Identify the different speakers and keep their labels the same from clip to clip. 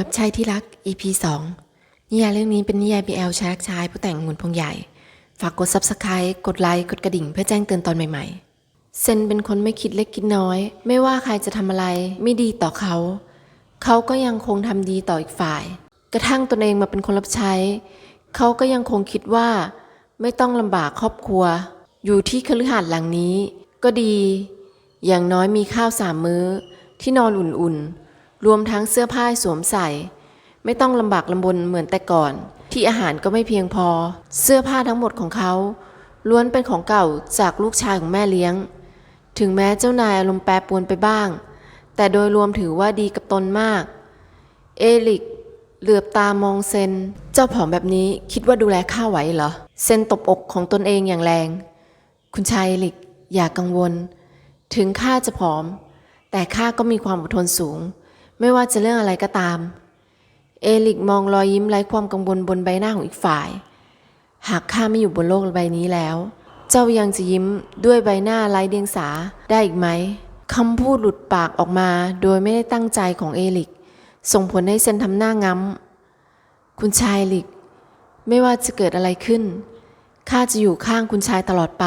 Speaker 1: รับใช้ที่รัก EP 2 นิยายเรื่องนี้เป็นนิยาย BL ชายรักชายผู้แต่งหมุนพงใหญ่ ฝากกด Subscribe กดไลค์ กดกระดิ่งเพื่อแจ้งเตือนตอนใหม่ๆ เซนเป็นคนไม่คิดเล็กคิดน้อย ไม่ว่าใครจะทำอะไรไม่ดีต่อเขา เขาก็ยังคงทำดีต่ออีกฝ่าย กระทั่งตนเองมาเป็นคนรับใช้ เขาก็ยังคงคิดว่า ไม่ต้องลำบากครอบครัว อยู่ที่คฤหาสน์หลังนี้ ก็ดี อย่างน้อยมีข้าวสามมื้อ ที่นอนอุ่นๆ รวมทั้งเสื้อผ้าสวมใส่ ไม่ต้องลำบากลำบนเหมือนแต่ก่อน ที่อาหารก็ไม่เพียงพอ เสื้อผ้าทั้งหมดของเขาล้วนเป็นของเก่าจากลูกชายของแม่เลี้ยง ถึงแม้เจ้านายอารมณ์แปรปรวนไปบ้าง แต่โดยรวมถือว่าดีกับตนมาก เอลิกเหลือบตามองเซน เจ้าผอมแบบนี้คิดว่าดูแลข้าไหวเหรอ เซนตบอกของตนเองอย่างแรง คุณชายเอลิกอย่ากังวล ถึงข้าจะผอม แต่ข้าก็มีความอดทนสูง ไม่ว่าจะเรื่องอะไรก็ตาม เอลิกมองรอยยิ้มไร้ความกังวลบนใบหน้าของอีกฝ่าย หากข้าไม่อยู่บนโลกใบนี้แล้ว เจ้ายังจะยิ้มด้วยใบหน้าไร้เดียงสาได้อีกไหมคำพูดหลุดปากออกมาโดยไม่ได้ตั้งใจของเอลิก ส่งผลให้เซนทำหน้าง้ำคุณชายลิก ไม่ว่าจะเกิดอะไรขึ้นข้าจะอยู่ข้างคุณชายตลอดไป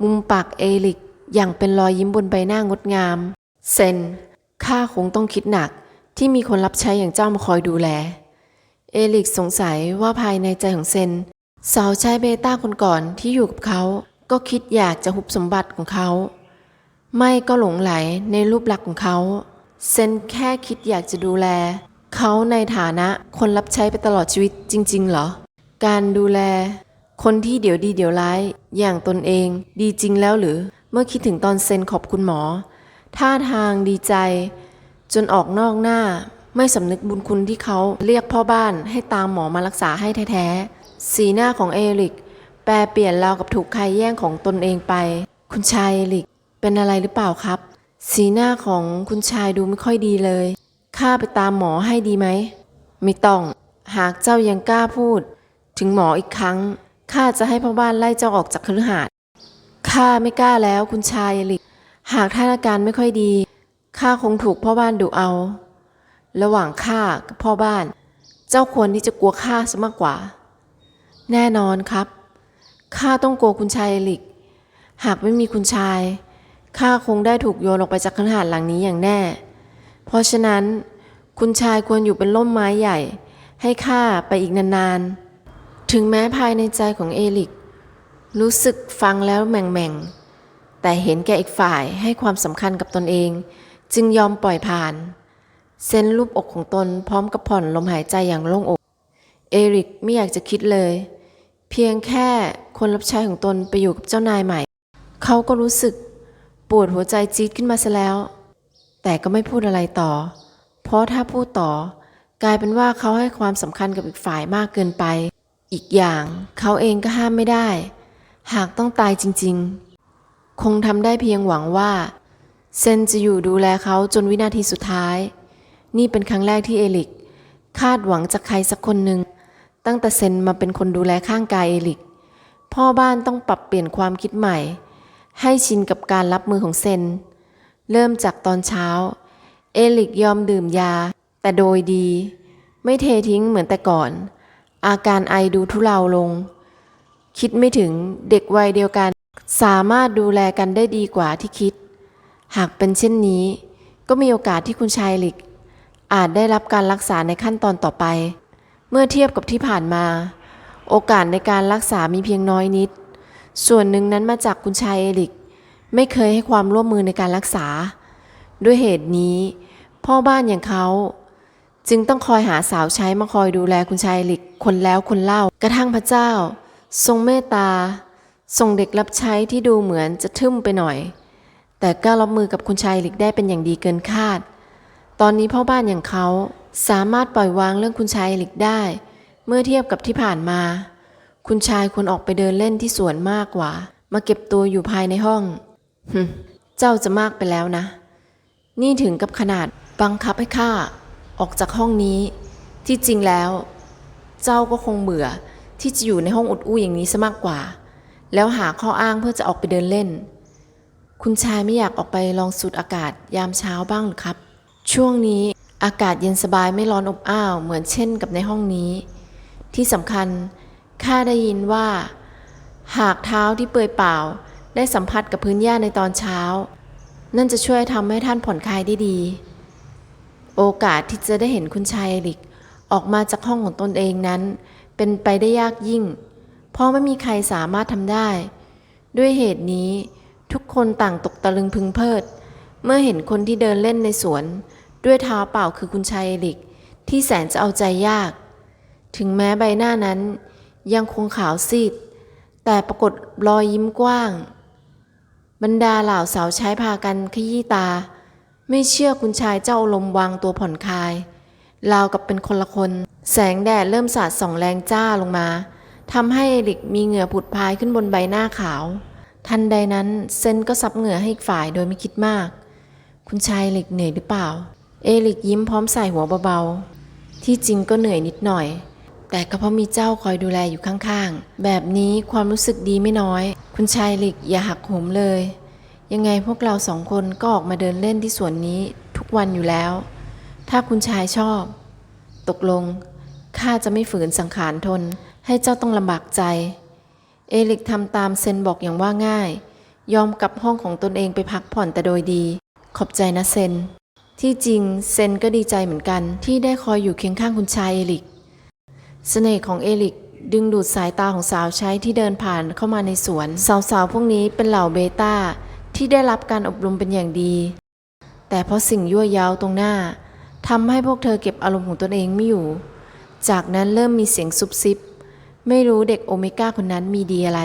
Speaker 1: มุมปากเอลิกอย่างเป็นรอยยิ้มบนใบหน้างดงาม เซน ข้าคงต้องคิดหนักที่มีคนรับใช้อย่างเจ้ามาคอยดูแล เอลิกสงสัยว่าภายในใจของเซน สาวใช้เบต้าคนก่อนที่อยู่กับเขาก็คิดอยากจะหุบสมบัติของเขา ไม่ก็หลงไหลในรูปลักษณ์ของเขา เซนแค่คิดอยากจะดูแล เขาในฐานะคนรับใช้ไปตลอดชีวิตจริง ๆ เหรอ การดูแล คนที่เดี๋ยวดีเดี๋ยวร้าย อย่างตนเองดีจริงแล้วหรือ เมื่อคิดถึงตอนเซนขอบคุณหมอ ท่าทางดีใจ จนออกนอกหน้า ไม่สำนึกบุญคุณที่เขาเรียกพ่อบ้านให้ตามหมอมารักษาให้แท้ๆ สีหน้าของเอริก แปรเปลี่ยนราวกับถูกใครแย่งของตนเองไป คุณชายเอริก เป็นอะไรหรือเปล่าครับ สีหน้าของคุณชายดูไม่ค่อยดีเลย ข้าไปตามหมอให้ดีไหม ไม่ต้อง หากเจ้ายังกล้าพูด ถึงหมออีกครั้ง ข้าจะให้พ่อบ้านไล่เจ้าออกจากคฤหาสน์ข้าไม่กล้าแล้วคุณชายเอริก หากท่านอาการไม่ค่อยดี ข้าคงถูกพ่อบ้านดุเอา ระหว่างข้ากับพ่อบ้าน เจ้าควรที่จะกลัวข้าซะมากกว่า แน่นอนครับ ข้าต้องกลัวคุณชายเอลิก หากไม่มีคุณชาย ข้าคงได้ถูกโยนออกไปจากคฤหาสน์หลังนี้อย่างแน่ เพราะฉะนั้น คุณชายควรอยู่เป็นร่มไม้ใหญ่ ให้ข้าไปอีกนานๆ ถึงแม้ภายในใจของเอลิก รู้สึกฟังแล้วแหม่งๆ แต่เห็นแก่อีกฝ่ายให้ความสำคัญกับตนเอง จึงยอมปล่อยผ่านเส้นรูปอกของตนพร้อมกับผ่อนลมหายใจอย่างโล่งอก เอริกไม่อยากจะคิดเลย เพียงแค่คนรับใช้ของตนไปอยู่กับเจ้านายใหม่ เขาก็รู้สึกปวดหัวใจจี๊ดขึ้นมาซะแล้ว แต่ก็ไม่พูดอะไรต่อ เพราะถ้าพูดต่อกลายเป็นว่าเขาให้ความสำคัญกับอีกฝ่ายมากเกินไป อีกอย่างเขาเองก็ห้ามไม่ได้ หากต้องตายจริง ๆ คงทำได้เพียงหวังว่าเซนจะอยู่ดูแลเขาจนวินาทีสุดท้าย นี่เป็นครั้งแรกที่เอลิก คาดหวังจากใครสักคนหนึ่ง ตั้งแต่เซนมาเป็นคนดูแลข้างกายเอลิก พ่อบ้านต้องปรับเปลี่ยนความคิดใหม่ ให้ชินกับการรับมือของเซน เริ่มจากตอนเช้า เอลิกยอมดื่มยา แต่โดยดี ไม่เททิ้งเหมือนแต่ก่อน อาการไอดูทุเลาลง คิดไม่ถึงเด็กวัยเดียวกัน สามารถดูแลกันได้ดีกว่าที่คิด หากเป็นเช่นนี้ ก็มีโอกาสที่คุณชายหลิก อาจได้รับการรักษาในขั้นตอนต่อไป เมื่อเทียบกับที่ผ่านมา โอกาสในการรักษามีเพียงน้อยนิด ส่วนหนึ่งนั้นมาจากคุณชายเอลิก ไม่เคยให้ความร่วมมือในการรักษา ด้วยเหตุนี้ พ่อบ้านอย่างเขาจึงต้องคอยหาสาวใช้มาคอยดูแลคุณชายเอลิกคนแล้วคนเล่ากระทั่งพระเจ้า ทรงเมตตา ส่งเด็กรับใช้ที่ดูเหมือนจะทึ่มไปหน่อย แต่ก็รับมือกับคุณชายหลิกได้เป็นอย่างดีเกินคาด ตอนนี้พ่อบ้านอย่างเขาสามารถปล่อยวางเรื่องคุณชายหลิกได้ เมื่อเทียบกับที่ผ่านมา คุณชายควรออกไปเดินเล่นที่สวนมากกว่า มาเก็บตัวอยู่ภายในห้องหึเจ้าจะมากไปแล้วนะ นี่ถึงกับขนาดบังคับให้ข้าออกจากห้องนี้ ที่จริงแล้ว เจ้าก็คงเบื่อที่จะอยู่ในห้องอุดอู้อย่างนี้ซะมากกว่า แล้วหาข้ออ้างเพื่อจะออกไปเดินเล่น คุณชายไม่อยากออกไปลองสูดอากาศยามเช้าบ้างหรือครับ ช่วงนี้อากาศเย็นสบายไม่ร้อนอบอ้าวเหมือนเช่นกับในห้องนี้ ที่สำคัญข้าได้ยินว่า หากเท้าที่เปื่อยเปล่า ได้สัมผัสกับพื้นหญ้าในตอนเช้า นั่นจะช่วยทำให้ท่านผ่อนคลายได้ดี โอกาสที่จะได้เห็นคุณชายเอริกออกมาจากห้องของตนเองนั้น เป็นไปได้ยากยิ่ง เพราะไม่มีใครสามารถทำได้ ด้วยเหตุนี้ทุกคนต่างตกตะลึงพึงเพิด เมื่อเห็นคนที่เดินเล่นในสวน ด้วยเท้าเปล่าคือคุณชายเอริก ที่แสนจะเอาใจยาก ถึงแม้ใบหน้านั้น ยังคงขาวซีด แต่ปรากฏรอยยิ้มกว้าง บรรดาเหล่าสาวใช้พากันขยี้ตา ไม่เชื่อคุณชายเจ้าอารมวางตัวผ่อนคลายราวกับเป็นคนละคน แสงแดดเริ่มสาดส่องแรงจ้าลงมา ทำให้เอริกมีเหงื่อผุดพายขึ้นบนใบหน้าขาว ทันใดนั้นเซนก็ซับเหงื่อให้อีกฝ่ายโดยไม่คิดมาก คุณชายเอริกเหนื่อยหรือเปล่า เอริกยิ้มพร้อมใส่หัวเบาๆ ที่จริงก็เหนื่อยนิดหน่อย แต่ก็เพราะมีเจ้าคอยดูแลอยู่ข้างๆ แบบนี้ความรู้สึกดีไม่น้อย คุณชายเหลิกอย่าหักโหมเลย ยังไงพวกเราสองคนก็ออกมาเดินเล่นที่สวนนี้ทุกวันอยู่แล้ว ถ้าคุณชายชอบ ตกลงข้าจะไม่ฝืนสังขารทน ให้เจ้าต้องลำบากใจ เอลิกทำตามเซนบอกอย่างว่าง่าย ยอมกลับห้องของตนเองไปพักผ่อนแต่โดยดี ขอบใจนะเซน ที่จริงเซนก็ดีใจเหมือนกันที่ได้คอยอยู่เคียงข้างคุณชายเอลิกเสน่ห์ของเอลิกดึงดูดสายตาของสาวใช้ที่เดินผ่านเข้ามาในสวน สาวๆพวกนี้เป็นเหล่าเบต้าที่ได้รับการอบรมเป็นอย่างดี แต่เพราะสิ่งยั่วยาวตรงหน้าทำให้พวกเธอเก็บอารมณ์ของตนเองไม่อยู่ จากนั้นเริ่มมีเสียงซุบซิบ ไม่รู้เด็กโอเมก้าคนนั้นมีดีอะไร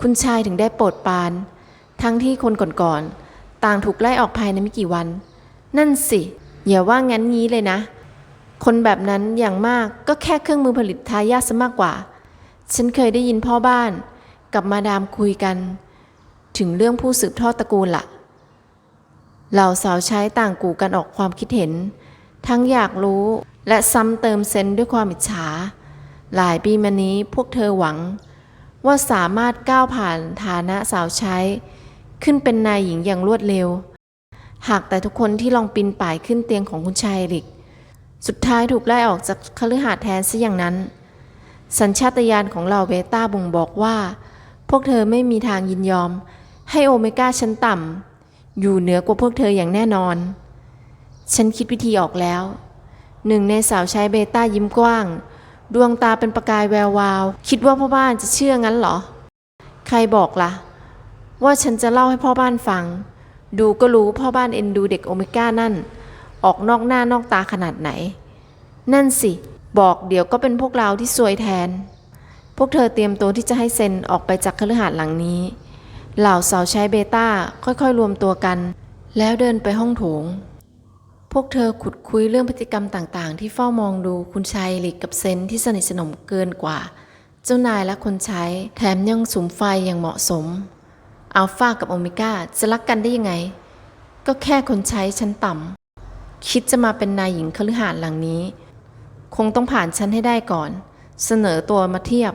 Speaker 1: คุณชายถึงได้โปรดปาน ทั้งที่คนก่อนๆต่างถูกไล่ออกภายในไม่กี่วัน นั่นสิ อย่าว่างั้นงี้เลยนะ คนแบบนั้นอย่างมากก็แค่เครื่องมือผลิตทายาทซะมากกว่า ฉันเคยได้ยินพ่อบ้านกับมาดามคุยกัน ถึงเรื่องผู้สืบทอดตระกูลละ่ะเหล่าสาวใช้ต่างกูกันออกความคิดเห็น ทั้งอยากรู้และซ้ำเติมเซนด้วยความอิจฉา หลายปีมานี้พวกเธอหวัง ว่าสามารถก้าวผ่านฐานะสาวใช้ ขึ้นเป็นนายหญิงอย่างรวดเร็ว หากแต่ทุกคนที่ลองปีนป่ายขึ้นเตียงของคุณชายเอริก สุดท้ายถูกไล่ออกจากคฤหาสน์แทนซะอย่างนั้น สัญชาตญาณของเราเบต้าบ่งบอกว่า พวกเธอไม่มีทางยินยอม ให้โอเมก้าชั้นต่ำอยู่เหนือกว่าพวกเธออย่างแน่นอน ฉันคิดวิธีออกแล้วหนึ่งในสาวใช้เบต้ายิ้มกว้าง ดวงตาเป็นประกายแวววาว คิดว่าพ่อบ้านจะเชื่องั้นเหรอ ใครบอกละ่ะ ว่าฉันจะเล่าให้พ่อบ้านฟัง ดูก็รู้พ่อบ้านเอ็นดูเด็กโอเมก้านั่น ออกนอกหน้านอกตาขนาดไหน นั่นสิ บอกเดี๋ยวก็เป็นพวกเราที่ซวยแทน พวกเธอเตรียมตัวที่จะให้เซนออกไปจากคฤหาสน์หลังนี้ เหล่าสาวใช้เบต้าค่อยๆ รวมตัวกัน แล้วเดินไปห้องโถง พวกเธอขุดคุยเรื่องพฤติกรรมต่างๆ ที่เฝ้ามองดูคุณชายหลิกกับเซนที่สนิทสนมเกินกว่า เจ้านายและคนใช้ แถมยังสุมไฟอย่างเหมาะสม อัลฟากับโอเมก้าจะรักกันได้ยังไง ก็แค่คนใช้ชั้นต่ำคิดจะมาเป็นนายหญิงคฤหาสน์หลังนี้ คงต้องผ่านฉันให้ได้ก่อน เสนอตัวมาเทียบ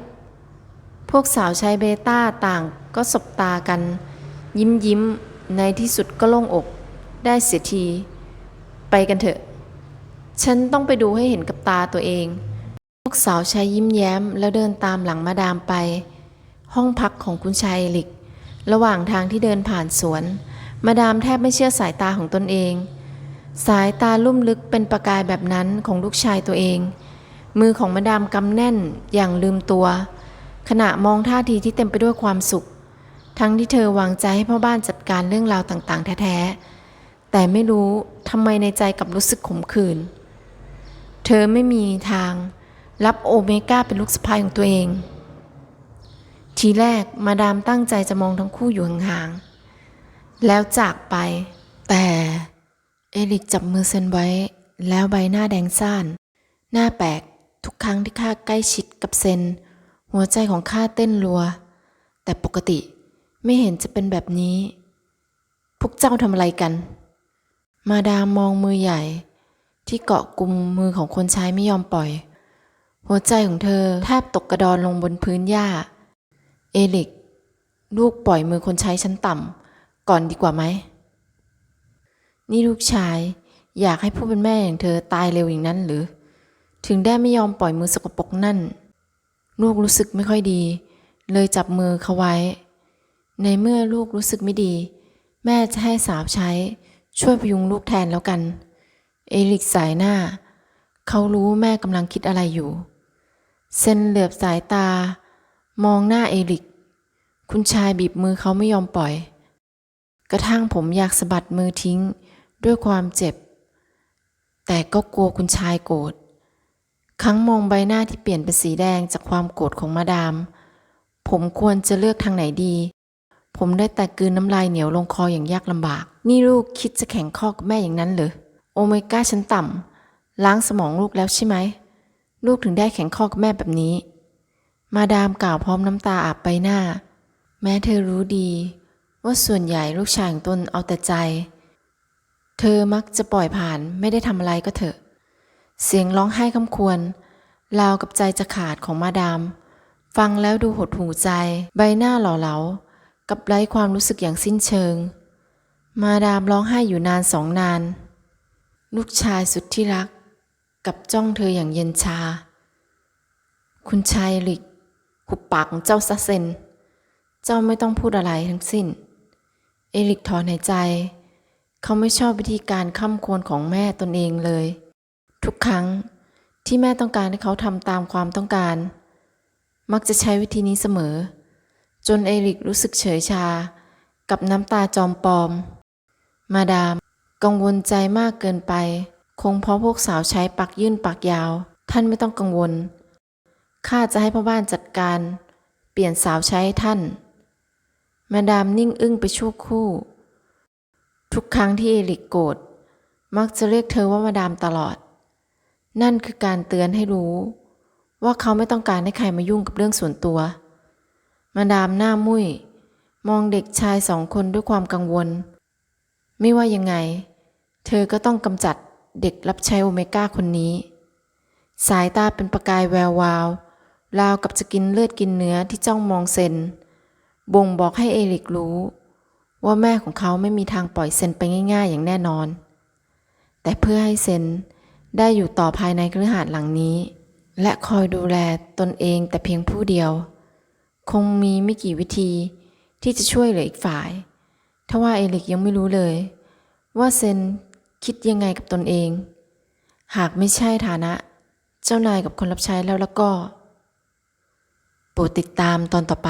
Speaker 1: พวกสาวใช้เบต้าต่างก็สบตากัน ยิ้มยิ้มในที่สุดก็โล่งอก ได้เสียที ไปกันเถอะ ฉันต้องไปดูให้เห็นกับตาตัวเองพวกสาวช้ยิ้มแย้ม แล้วเดินตามหลังมาดามไป ห้องพักของคุณชายหลิก ระหว่างทางที่เดินผ่านสวน มาดามแทบไม่เชื่อสายตาของตนเอง สายตาลุ่มลึกเป็นประกายแบบนั้นของลูกชายตัวเอง มือของมาดามกำแน่นอย่างลืมตัว ขณะมองท่าทีที่เต็มไปด้วยความสุข ทั้งที่เธอวางใจให้พ่อบ้านจัดการเรื่องราวต่างๆ แท้ๆ แต่ไม่รู้ทำไมในใจกลับรู้สึกขมขื่น เธอไม่มีทางรับโอเมก้าเป็นลูกสะใภ้ของตัวเอง ทีแรกมาดามตั้งใจจะมองทั้งคู่อยู่ห่างๆ แล้วจากไป แต่เอริกจับมือเซนไว้ แล้วใบหน้าแดงซ่าน หน้าแปลกทุกครั้งที่ข้าใกล้ชิดกับเซน หัวใจของข้าเต้นรัว แต่ปกติไม่เห็นจะเป็นแบบนี้ พวกเจ้าทำอะไรกัน มาดามมองมือใหญ่ ที่เกาะกลุ่มมือของคนใช้ไม่ยอมปล่อย หัวใจของเธอแทบตกกระดอนลงบนพื้นหญ้า เอลิก ลูกปล่อยมือคนใช้ชั้นต่ำก่อนดีกว่าไหม นี่ลูกชายอยากให้ผู้เป็นแม่อย่างเธอตายเร็วอย่างนั้นหรือ ถึงได้ไม่ยอมปล่อยมือสกปรกนั่น ลูกรู้สึกไม่ค่อยดี เลยจับมือเขาไว้ ในเมื่อลูกรู้สึกไม่ดี แม่จะให้สาวใช้ ช่วยพยุงลูกแทนแล้วกัน เอลิกสายหน้า เขารู้แม่กำลังคิดอะไรอยู่ เซนเหลือบสายตา มองหน้าเอลิก คุณชายบีบมือเขาไม่ยอมปล่อย กระทั่งผมอยากสะบัดมือทิ้งด้วยความเจ็บ แต่ก็กลัวคุณชายโกรธ ครั้งมองใบหน้าที่เปลี่ยนเป็นสีแดงจากความโกรธของมาดาม ผมควรจะเลือกทางไหนดี ผมได้แต่กืนน้ำลายเหนียวลงคออย่างยากลำบาก นี่ลูกคิดจะแข่งข้อกับแม่อย่างนั้นเหรอ โอเมก้าชั้นต่ำล้างสมองลูกแล้วใช่ไหม ลูกถึงได้แข่งข้อกับแม่แบบนี้ มาดามกล่าวพร้อมน้ำตาอาบใบหน้า แม้เธอรู้ดี ว่าส่วนใหญ่ลูกชายของตนเอาแต่ใจ เธอมักจะปล่อยผ่านไม่ได้ทำอะไรก็เถอะ เสียงร้องไห้คำควรราวกับใจจะขาดของมาดาม ฟังแล้วดูหดหูใจ ใบหน้าหล่อเหลา กับไร้ความรู้สึกอย่างสิ้นเชิง มาดามร้องไห้อยู่นานสองนาน ลูกชายสุดที่รัก กับจ้องเธออย่างเย็นชา คุณชายหลิกหุบปากของเจ้าซะเซน เจ้าไม่ต้องพูดอะไรทั้งสิ้น เอริกถอนหายใจ เขาไม่ชอบวิธีการค้ำควรของแม่ตนเองเลย ทุกครั้งที่แม่ต้องการให้เขาทำตามความต้องการ มักจะใช้วิธีนี้เสมอ จนเอริกรู้สึกเฉยชา กับน้ำตาจอมปลอม มาดาม กังวลใจมากเกินไป คงเพราะพวกสาวใช้ปักยื่นปากยาว ท่านไม่ต้องกังวล ข้าจะให้พ่อบ้านจัดการ เปลี่ยนสาวใช้ใท่าน มาดามนิ่งอึ้งไปชั่วคู่ ทุกครั้งที่เอริกโกรธมักจะเรียกเธอว่ามาดามตลอด นั่นคือการเตือนให้รู้ ว่าเขาไม่ต้องการให้ใครมายุ่งกับเรื่องส่วนตัว มาดามหน้ามุ้ยมองเด็กชายสองคนด้วยความกังวล ไม่ว่ายังไง เธอก็ต้องกำจัดเด็กรับใช้โอเมก้าคนนี้ สายตาเป็นประกายแวววาว ราวกับจะกินเลือดกินเนื้อที่จ้องมองเซน บ่งบอกให้เอริกรู้ ว่าแม่ของเขาไม่มีทางปล่อยเซนไปง่ายๆอย่างแน่นอน แต่เพื่อให้เซนได้อยู่ต่อภายในคฤหาสน์หลังนี้ และคอยดูแลตนเองแต่เพียงผู้เดียว คงมีไม่กี่วิธีที่จะช่วยเหลืออีกฝ่าย ทว่าเอลิกยังไม่รู้เลย ว่าเซนคิดยังไงกับตนเอง หากไม่ใช่ฐานะ เจ้านายกับคนรับใช้แล้วแล้วก็ โปรดติดตามตอนต่อไป